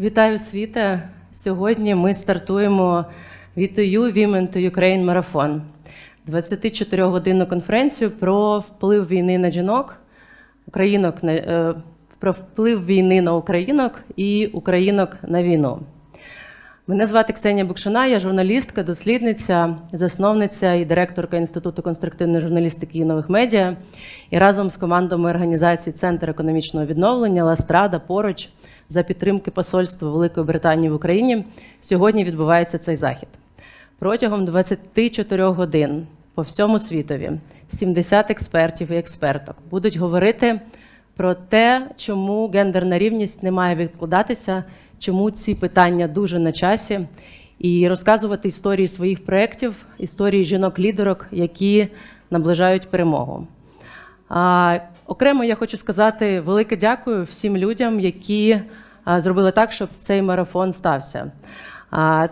Вітаю світе! Сьогодні ми стартуємо VTU Women to Ukraine Marathon. 24-годинну конференцію про вплив війни на жінок, українок на е, про вплив війни на українок і українок на війну. Мене звати Ксенія Букшина, я журналістка, дослідниця, засновниця і директорка Інституту конструктивної журналістики і нових медіа. І разом з командами організації Центр економічного відновлення Ластрада поруч за підтримки Посольства Великої Британії в Україні сьогодні відбувається цей захід. Протягом 24 годин по всьому світові 70 експертів і експерток будуть говорити про те, чому гендерна рівність не має відкладатися, чому ці питання дуже на часі, і розказувати історії своїх проєктів, історії жінок-лідерок, які наближають перемогу. А, окремо я хочу сказати велике дякую всім людям, які зробили так, щоб цей марафон стався. А,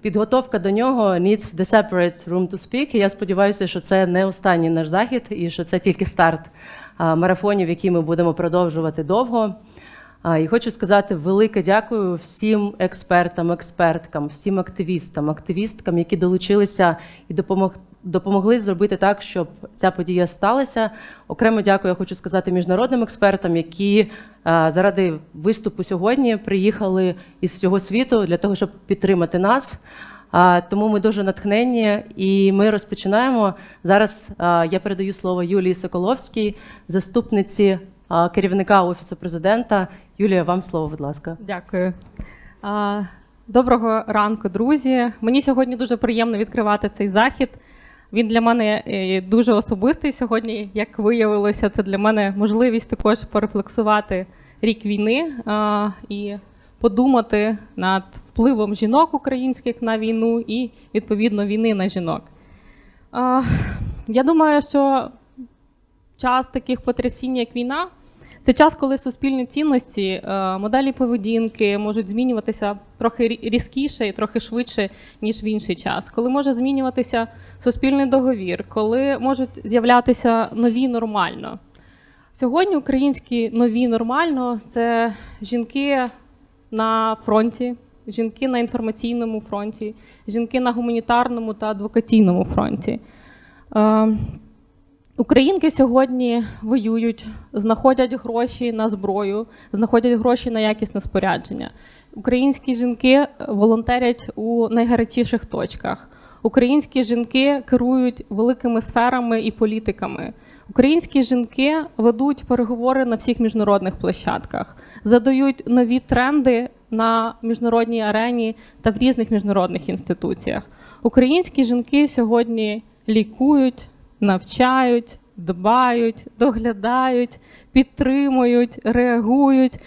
Підготовка до нього needs the separate room to speak. Я сподіваюся, що це не останній наш захід, і що це тільки старт марафонів, які ми будемо продовжувати довго. І хочу сказати велике дякую всім експертам, експерткам, всім активістам, активісткам, які долучилися і допомог, допомогли зробити так, щоб ця подія сталася. Окремо дякую, я хочу сказати міжнародним експертам, які заради виступу сьогодні приїхали із всього світу для того, щоб підтримати нас. Тому ми дуже натхненні, і ми розпочинаємо зараз. Я передаю слово Юлії Соколовській, заступниці керівника офісу президента. Юлія, вам слово, будь ласка. Дякую. Доброго ранку, друзі. Мені сьогодні дуже приємно відкривати цей захід. Він для мене е, дуже особистий сьогодні. Як виявилося, це для мене можливість також порефлексувати рік війни і подумати над впливом жінок українських на війну і відповідно війни на жінок. Я думаю, що час таких потрясінь, як війна, це час, коли суспільні цінності, е, моделі поведінки можуть змінюватися трохи різкіше і трохи швидше, ніж в інший час, коли може змінюватися суспільний договір, коли можуть з'являтися нові нормально. Сьогодні українські нові нормально це жінки на фронті, жінки на інформаційному фронті, жінки на гуманітарному та адвокаційному фронті. Українки сьогодні воюють, знаходять гроші на зброю, знаходять гроші на якісне спорядження. Українські жінки волонтерять у найгарячіших точках. Українські жінки керують великими сферами і політиками. Українські жінки ведуть переговори на всіх міжнародних площадках, задають нові тренди на міжнародній арені та в різних міжнародних інституціях. Українські жінки сьогодні лікують, навчають, дбають, доглядають, підтримують, реагують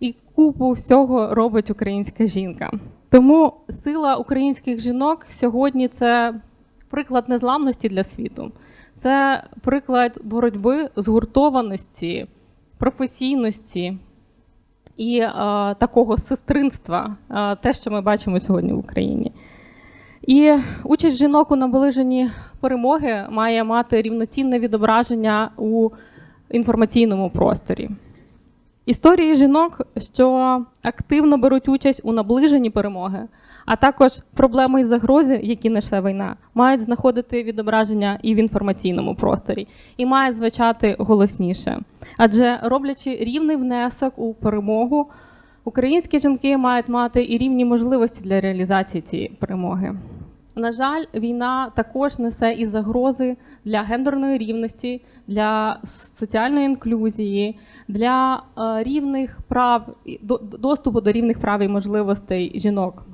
і купу всього робить українська жінка. Тому сила українських жінок сьогодні це приклад незламності для світу, це приклад боротьби, згуртованості, професійності і е, такого сестринства, е, те, що ми бачимо сьогодні в Україні. І участь жінок у наближенні перемоги має мати рівноцінне відображення у інформаційному просторі. Історії жінок, що активно беруть участь у наближенні перемоги, а також проблеми і загрози, які несе війна, мають знаходити відображення і в інформаційному просторі, і мають звучати голосніше. Адже роблячи рівний внесок у перемогу, українські жінки мають мати і рівні можливості для реалізації цієї перемоги. На жаль, війна також несе і загрози для гендерної рівності, для соціальної інклюзії, для е, рівних прав доступу до рівних прав і можливостей жінок.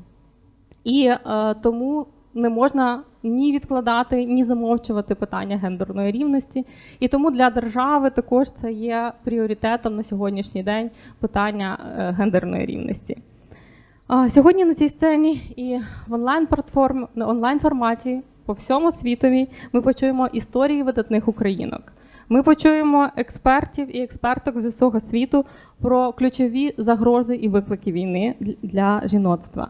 І е, тому не можна ні відкладати, ні замовчувати питання гендерної рівності. І тому для держави також це є пріоритетом на сьогоднішній день питання е, гендерної рівності. Сьогодні на цій сцені і в онлайн платформ на онлайн форматі по всьому світові ми почуємо історії видатних українок. Ми почуємо експертів і експерток з усього світу про ключові загрози і виклики війни для жіноцтва,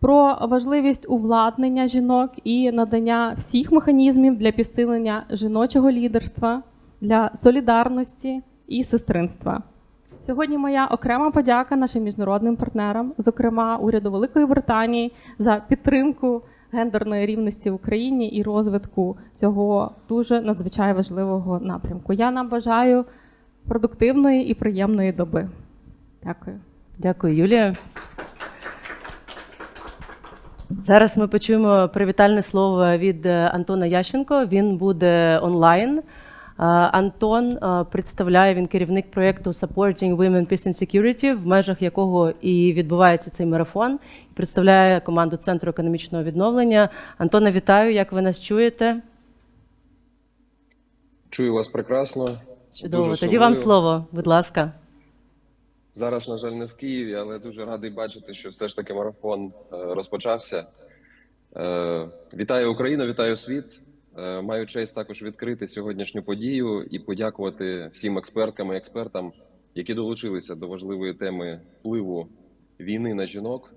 про важливість увладнення жінок і надання всіх механізмів для підсилення жіночого лідерства, для солідарності і сестринства. Сьогодні моя окрема подяка нашим міжнародним партнерам, зокрема уряду Великої Британії, за підтримку гендерної рівності в Україні і розвитку цього дуже надзвичайно важливого напрямку. Я нам бажаю продуктивної і приємної доби. Дякую. Дякую, Юлія. Зараз ми почуємо привітальне слово від е, Антона Ященко. Він буде онлайн. Е, Антон е, представляє він керівник проєкту Supporting Women Peace and Security, в межах якого і відбувається цей марафон. Представляє команду Центру економічного відновлення. Антона, вітаю! Як ви нас чуєте? Чую вас прекрасно. Чудово. Дуже Тоді вам слово, будь ласка. Зараз, на жаль, не в Києві, але дуже радий бачити, що все ж таки марафон е, розпочався. Е, Вітаю Україну, вітаю світ. Е, Маю честь також відкрити сьогоднішню подію і подякувати всім експерткам і експертам, які долучилися до важливої теми впливу війни на жінок,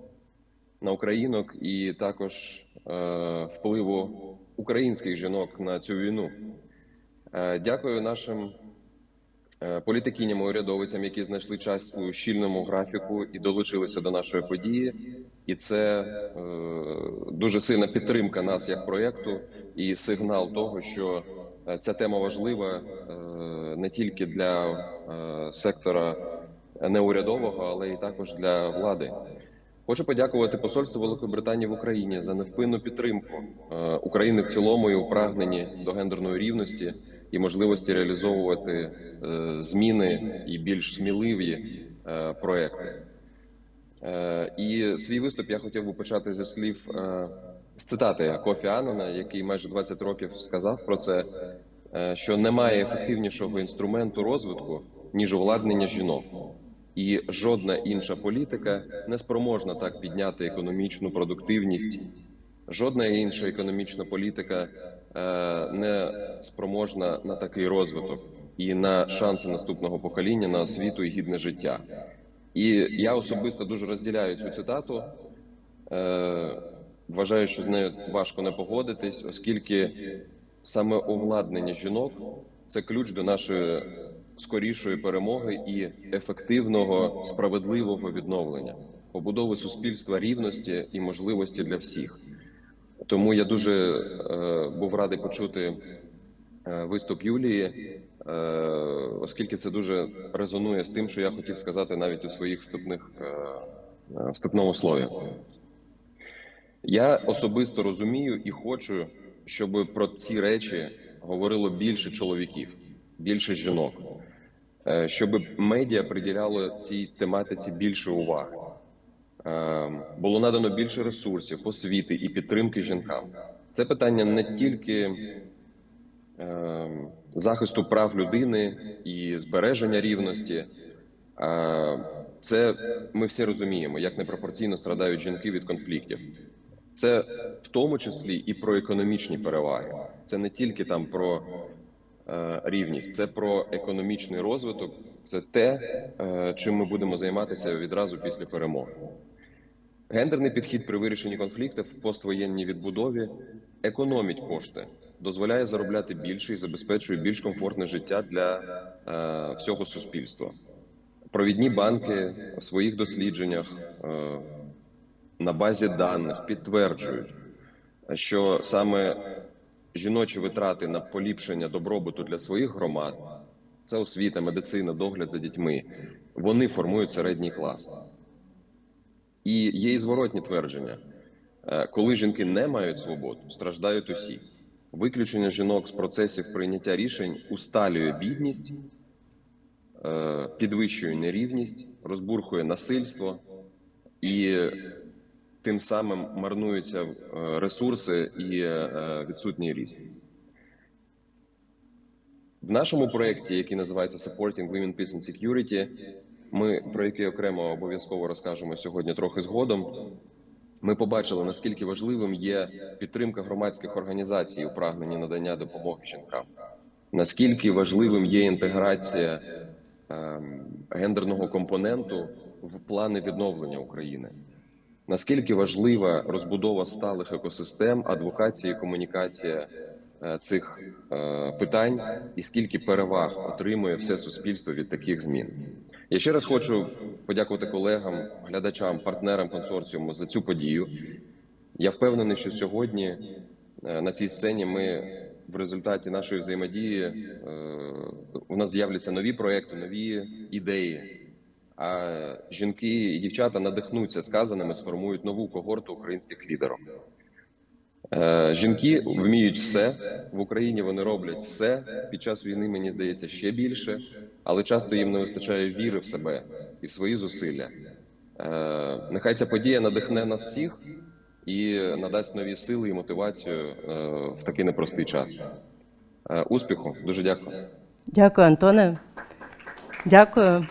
на українок, і також впливу українських жінок на цю війну. Дякую нашим політикиням і урядовицям, які знайшли час у щільному графіку і долучилися до нашої події. І це е, дуже сильна підтримка нас як проєкту і сигнал того, що е, ця тема важлива е, не тільки для е, сектора неурядового, але й також для влади. Хочу подякувати посольству Великої Британії в Україні за невпинну підтримку е, України в цілому і у прагненні до гендерної рівності і можливості реалізовувати е, зміни і більш сміливі е, проекти. Е, І свій виступ я хотів би почати зі слів з цитати Кофі Аннана, який майже 20 років сказав про це, що немає ефективнішого інструменту розвитку ніж увладнення жінок. І жодна інша політика не спроможна так підняти економічну продуктивність. Жодна інша економічна політика не спроможна на такий розвиток і на шанси наступного покоління на освіту і гідне життя. І я особисто дуже розділяю цю цитату. Е, Вважаю, що з нею важко не погодитись, оскільки саме овладнення жінок це ключ до нашої скорішої перемоги і ефективного справедливого відновлення, побудови суспільства рівності і можливості для всіх. Тому я дуже е, був радий почути е, виступ Юлії, е, оскільки це дуже резонує з тим, що я хотів сказати навіть у своїх вступних е, е, вступному слові. Я особисто розумію і хочу, щоб про ці речі говорило більше чоловіків, більше жінок, Е, щоб медіа приділяло цій тематиці більше уваги. Е, Було надано більше ресурсів, освіти і підтримки жінкам. Це питання не тільки е, захисту прав людини і збереження рівності. Це ми всі розуміємо, як непропорційно страдають жінки від конфліктів. Це в тому числі і про економічні переваги. Це не тільки там про е, рівність, це про економічний розвиток. Це те, е, чим ми будемо займатися відразу після перемоги. Гендерний підхід при вирішенні конфліктів в поствоєнній відбудові економить кошти, дозволяє заробляти більше і забезпечує більш комфортне життя для е, всього суспільства. Провідні банки в своїх дослідженнях е, на базі даних підтверджують, що саме жіночі витрати на поліпшення добробуту для своїх громад це освіта, медицина, догляд за дітьми. Вони формують середній клас. І є і зворотні твердження: Е, коли жінки не мають свобод, страждають усі. Виключення жінок з процесів прийняття рішень усталює бідність, е, підвищує нерівність, розбурхує насильство і тим самим марнуються е, ресурси і відсутній ріст. В нашому проєкті, який називається Supporting Women Peace and Security, ми про який окремо обов'язково розкажемо сьогодні трохи згодом. Ми побачили, наскільки важливим є підтримка громадських організацій у прагненні надання допомоги жінкам, наскільки важливим є інтеграція ем, гендерного компоненту в плани відновлення України. Наскільки важлива розбудова сталих екосистем, адвокація і комунікація е, цих е, питань, і скільки переваг отримує все суспільство від таких змін? Я ще раз хочу подякувати колегам, глядачам, партнерам консорціуму за цю подію. Я впевнений, що сьогодні е, на цій сцені ми в результаті нашої взаємодії е, у нас з'являться нові проекти, нові ідеї. А жінки і дівчата надихнуться сказаними, сформують нову когорту українських лідерів. Е, Жінки вміють все в Україні. Вони роблять все під час війни. Мені здається, ще більше, але часто їм не вистачає віри в себе і в свої зусилля. Е, Нехай ця подія надихне нас всіх і надасть нові сили і мотивацію е, в такий непростий час. Успіху, дуже дякую. Дякую, Антоне. Дякую.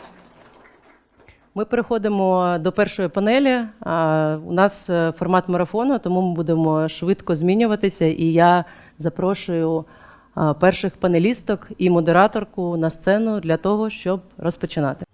Ми переходимо до першої панелі. У нас е, формат марафону, тому ми будемо швидко змінюватися. І я запрошую перших панелісток і модераторку на сцену для того, щоб розпочинати.